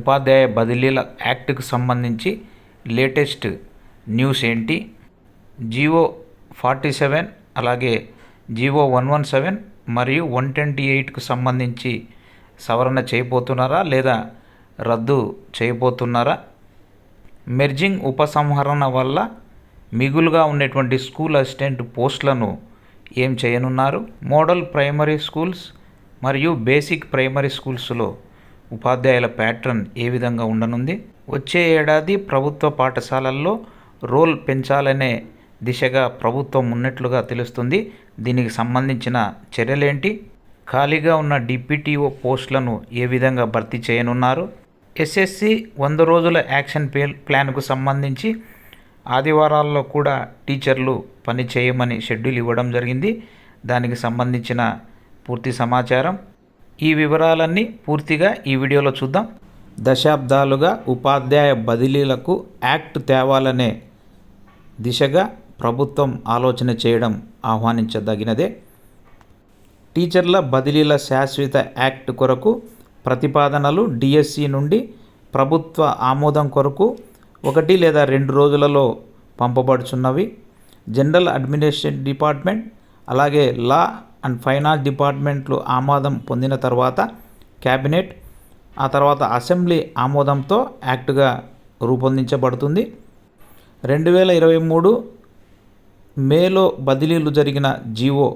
ఉపాధ్యాయ బదిలీల యాక్ట్కు సంబంధించి లేటెస్ట్ న్యూస్ ఏంటి? జీవో ఫార్టీ సెవెన్ అలాగే జీవో వన్ వన్ సెవెన్ మరియు వన్ ట్వంటీ ఎయిట్కు సంబంధించి సవరణ చేయబోతున్నారా లేదా రద్దు చేయబోతున్నారా? మెర్జింగ్ ఉపసంహరణ వల్ల మిగులుగా ఉన్నటువంటి స్కూల్ అసిస్టెంట్ పోస్టులను ఏం చేయనున్నారు? మోడల్ ప్రైమరీ స్కూల్స్ మరియు బేసిక్ ప్రైమరీ స్కూల్స్లో ఉపాధ్యాయుల ప్యాట్రన్ ఏ విధంగా ఉండనుంది? వచ్చే ఏడాది ప్రభుత్వ పాఠశాలల్లో రోల్ పెంచాలనే దిశగా ప్రభుత్వం ఉన్నట్లుగా తెలుస్తుంది. దీనికి సంబంధించిన చర్యలేంటి? ఖాళీగా ఉన్న డిప్యూటీఓ పోస్టులను ఏ విధంగా భర్తీ చేయనున్నారు? ఎస్ఎస్సి వంద రోజుల యాక్షన్ పే ప్లాన్కు సంబంధించి ఆదివారాల్లో కూడా టీచర్లు పని చేయమని షెడ్యూల్ ఇవ్వడం జరిగింది. దానికి సంబంధించిన పూర్తి సమాచారం ఈ వివరాలన్నీ పూర్తిగా ఈ వీడియోలో చూద్దాం. దశాబ్దాలుగా ఉపాధ్యాయ బదిలీలకు యాక్ట్ తేవాలనే దిశగా ప్రభుత్వం ఆలోచన చేయడం ఆహ్వానించదగినదే. టీచర్ల బదిలీల శాశ్వత యాక్ట్ కొరకు ప్రతిపాదనలు డిఎస్సి నుండి ప్రభుత్వ ఆమోదం కొరకు ఒకటి లేదా రెండు రోజులలో పంపబడుచున్నవి. జనరల్ అడ్మినిస్ట్రేషన్ డిపార్ట్మెంట్ అలాగే లా అండ్ ఫైనాన్స్ డిపార్ట్మెంట్లు ఆమోదం పొందిన తర్వాత క్యాబినెట్ ఆ తర్వాత అసెంబ్లీ ఆమోదంతో యాక్ట్గా రూపొందించబడుతుంది. రెండు వేల ఇరవై మూడు మేలో బదిలీలు జరిగిన జీవో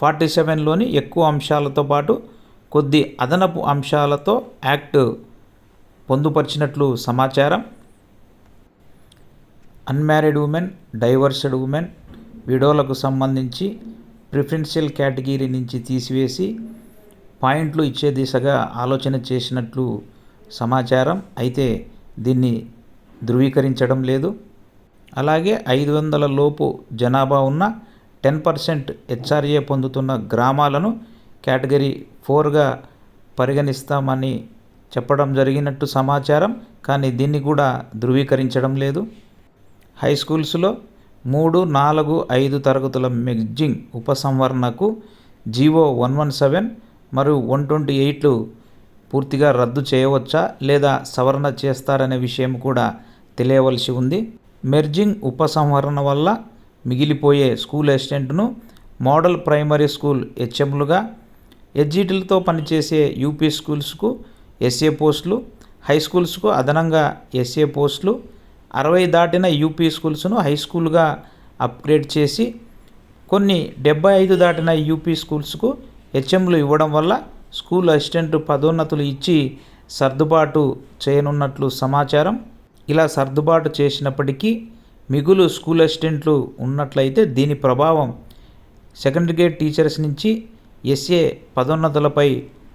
ఫార్టీ సెవెన్లోని ఎక్కువ అంశాలతో పాటు కొద్ది అదనపు అంశాలతో యాక్ట్ పొందుపరిచినట్లు సమాచారం. అన్మ్యారీడ్ ఉమెన్ డైవర్స్డ్ ఉమెన్ విడోలకు సంబంధించి ప్రిఫరెన్షియల్ కేటగిరీ నుంచి తీసివేసి పాయింట్లు ఇచ్చే దిశగా ఆలోచన చేసినట్లు సమాచారం. అయితే దీన్ని ధృవీకరించడం లేదు. అలాగే ఐదు వందల లోపు జనాభా ఉన్న టెన్ పర్సెంట్ హెచ్ఆర్ఏ పొందుతున్న గ్రామాలను కేటగిరీ ఫోర్గా పరిగణిస్తామని చెప్పడం జరిగినట్టు సమాచారం. కానీ దీన్ని కూడా ధృవీకరించడం లేదు. హై స్కూల్స్లో మూడు నాలుగు ఐదు తరగతుల మెగ్జింగ్ ఉపసంహరణకు జీవో వన్ వన్ సెవెన్ మరియు వన్ ట్వంటీ ఎయిట్లు పూర్తిగా రద్దు చేయవచ్చా లేదా సవరణ చేస్తారనే విషయం కూడా తెలియవలసి ఉంది. మెర్జింగ్ ఉపసంహరణ వల్ల మిగిలిపోయే స్కూల్ అసిస్టెంట్ను మోడల్ ప్రైమరీ స్కూల్ హెచ్ఎంలుగా ఎడ్జిటీలతో పనిచేసే యూపీ స్కూల్స్కు ఎస్ఏ పోస్టులు హై స్కూల్స్కు అదనంగా ఎస్ఏ పోస్టులు అరవై దాటిన యూపీ స్కూల్స్ను హై స్కూల్గా అప్గ్రేడ్ చేసి కొన్ని డెబ్బై ఐదు దాటిన యూపీ స్కూల్స్కు హెచ్ఎంలు ఇవ్వడం వల్ల స్కూల్ అసిస్టెంట్ పదోన్నతులు ఇచ్చి సర్దుబాటు చేయనున్నట్లు సమాచారం. ఇలా సర్దుబాటు చేసినప్పటికీ మిగులు స్కూల్ అసిస్టెంట్లు ఉన్నట్లయితే దీని ప్రభావం సెకండ్ గ్రేడ్ టీచర్స్ నుంచి ఎస్ఏ పదోన్నతులపై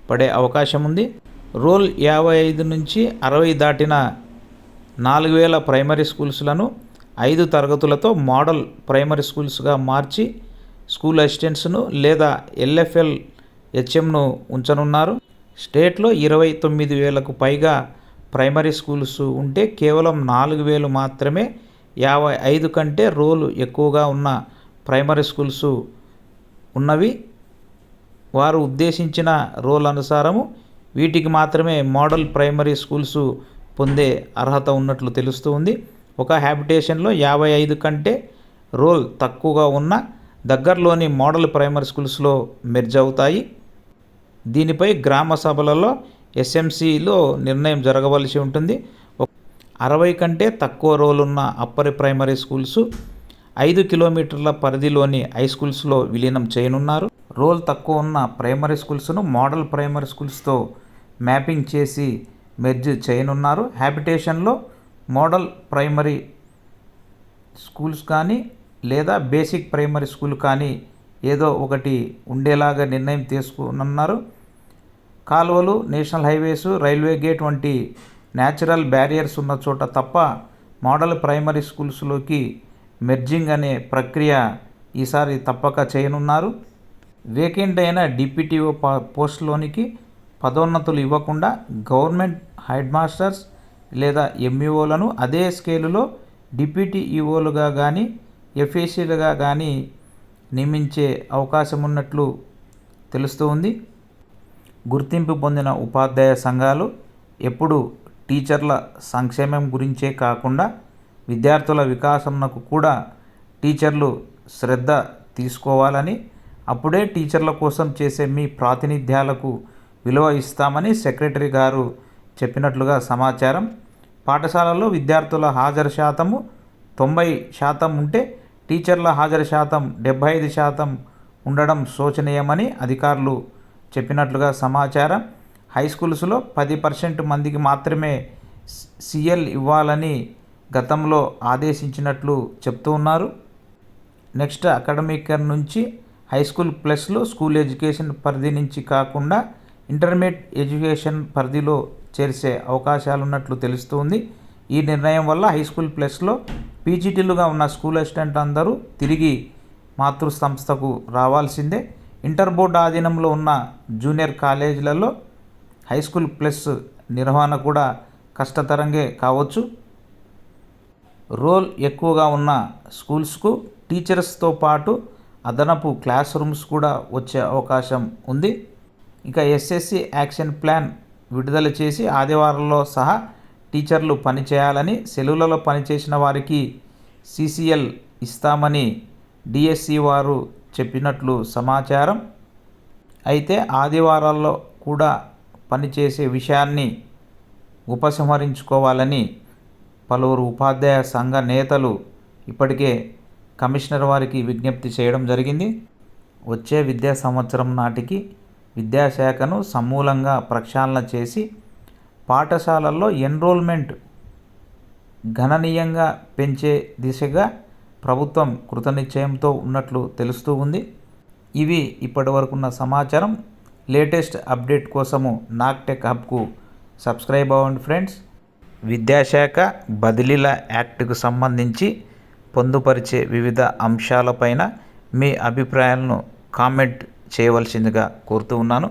పడే అవకాశం ఉంది. రోల్ యాభై ఐదు నుంచి అరవై దాటిన నాలుగు వేల ప్రైమరీ స్కూల్స్లను ఐదు తరగతులతో మోడల్ ప్రైమరీ స్కూల్స్గా మార్చి స్కూల్ అసిస్టెంట్స్ను లేదా ఎల్ఎఫ్ఎల్ హెచ్ఎంను ఉంచనున్నారు. స్టేట్లో ఇరవై తొమ్మిది వేలకు పైగా ప్రైమరీ స్కూల్స్ ఉంటే కేవలం నాలుగు వేలు మాత్రమే యాభై ఐదు కంటే రోలు ఎక్కువగా ఉన్న ప్రైమరీ స్కూల్స్ ఉన్నవి. వారు ఉద్దేశించిన రోల్ అనుసారము వీటికి మాత్రమే మోడల్ ప్రైమరీ స్కూల్స్ పొందే అర్హత ఉన్నట్లు తెలుస్తూ ఉంది. ఒక హ్యాబిటేషన్లో యాభై ఐదు కంటే రోల్ తక్కువగా ఉన్న దగ్గరలోని మోడల్ ప్రైమరీ స్కూల్స్లో మెర్జ్ అవుతాయి. దీనిపై గ్రామ సభలలో ఎస్ఎంసిలో నిర్ణయం జరగవలసి ఉంటుంది. అరవై కంటే తక్కువ రోల్ ఉన్న అప్పర్ ప్రైమరీ స్కూల్స్ ఐదు కిలోమీటర్ల పరిధిలోని హై స్కూల్స్లో విలీనం చేయనున్నారు. రోల్ తక్కువ ఉన్న ప్రైమరీ స్కూల్స్ను మోడల్ ప్రైమరీ స్కూల్స్తో మ్యాపింగ్ చేసి మెర్జ్ చేయనున్నారు. హ్యాబిటేషన్లో మోడల్ ప్రైమరీ స్కూల్స్ కానీ లేదా బేసిక్ ప్రైమరీ స్కూల్ కానీ ఏదో ఒకటి ఉండేలాగా నిర్ణయం తీసుకున్నారు కాలువలు నేషనల్ హైవేస్ రైల్వే గేట్ వంటి న్యాచురల్ బ్యారియర్స్ ఉన్న చోట తప్ప మోడల్ ప్రైమరీ స్కూల్స్లోకి మెర్జింగ్ అనే ప్రక్రియ ఈసారి తప్పక చేయనున్నారు. వేకెంట్ అయిన డిప్యూటీఓ పోస్ట్లోనికి పదోన్నతులు ఇవ్వకుండా గవర్నమెంట్ హెడ్ మాస్టర్స్ లేదా ఎంఈఓలను అదే స్కేలులో డిప్యూటీ ఈఓలుగా కానీ ఎఫ్ఏసీలుగా కానీ నియమించే అవకాశం ఉన్నట్లు తెలుస్తూ ఉంది. గుర్తింపు పొందిన ఉపాధ్యాయ సంఘాలు ఎప్పుడు టీచర్ల సంక్షేమం గురించే కాకుండా విద్యార్థుల వికాసంకు కూడా టీచర్లు శ్రద్ధ తీసుకోవాలని అప్పుడే టీచర్ల కోసం చేసే మీ ప్రాతినిధ్యాలకు విలువ ఇస్తామని సెక్రటరీ గారు చెప్పినట్లుగా సమాచారం. పాఠశాలలో విద్యార్థుల హాజరు శాతము తొంభై శాతం ఉంటే టీచర్ల హాజరు శాతం డెబ్బై ఐదు శాతం ఉండడం శోచనీయమని అధికారులు చెప్పినట్లుగా సమాచారం. హై స్కూల్స్లో పది పర్సెంట్ మందికి మాత్రమే సిఎల్ ఇవ్వాలని గతంలో ఆదేశించినట్లు చెప్తూ ఉన్నారు. నెక్స్ట్ అకాడమిక్ ఇయర్ నుంచి హై స్కూల్ ప్లస్లో స్కూల్ ఎడ్యుకేషన్ పరిధి నుంచి కాకుండా ఇంటర్మీడియట్ ఎడ్యుకేషన్ పరిధిలో చేర్చే అవకాశాలున్నట్లు తెలుస్తోంది. తెలుస్తుంది ఈ నిర్ణయం వల్ల హై స్కూల్ ప్లస్లో పీజీటీలుగా ఉన్న స్కూల్ అసిస్టెంట్ అందరూ తిరిగి మాతృ సంస్థకు రావాల్సిందే. ఇంటర్ బోర్డు ఆధీనంలో ఉన్న జూనియర్ కాలేజీలలో హై స్కూల్ ప్లస్ నిర్వహణ కూడా కష్టతరంగే కావచ్చు. రోల్ ఎక్కువగా ఉన్న స్కూల్స్కు టీచర్స్తో పాటు అదనపు క్లాస్ రూమ్స్ కూడా వచ్చే అవకాశం ఉంది. ఇంకా ఎస్ఎస్సి యాక్షన్ ప్లాన్ విడుదల చేసి ఆదివారంలో సహా టీచర్లు పనిచేయాలని సెలవులలో పనిచేసిన వారికి సిసిఎల్ ఇస్తామని డిఎస్సి వారు చెప్పినట్లు సమాచారం. అయితే ఆదివారాల్లో కూడా పనిచేసే విషయాన్ని ఉపసంహరించుకోవాలని పలువురు ఉపాధ్యాయ సంఘ నేతలు ఇప్పటికే కమిషనర్ వారికి విజ్ఞప్తి చేయడం జరిగింది. వచ్చే విద్యా సంవత్సరం నాటికి విద్యాశాఖను సమూలంగా ప్రక్షాళన చేసి పాఠశాలల్లో ఎన్రోల్మెంట్ గణనీయంగా పెంచే దిశగా ప్రభుత్వం కృతనిశ్చయంతో ఉన్నట్లు తెలుస్తూ ఉంది. ఇవి ఇప్పటి వరకున్న సమాచారం. లేటెస్ట్ అప్డేట్ కోసము నాక్టెక్ హబ్కు సబ్స్క్రైబ్ అవ్వండి ఫ్రెండ్స్. విద్యాశాఖ బదిలీల యాక్ట్కు సంబంధించి పొందుపరిచే వివిధ అంశాలపైన మీ అభిప్రాయాలను కామెంట్ చేయవలసిందిగా కోరుతూ ఉన్నాను.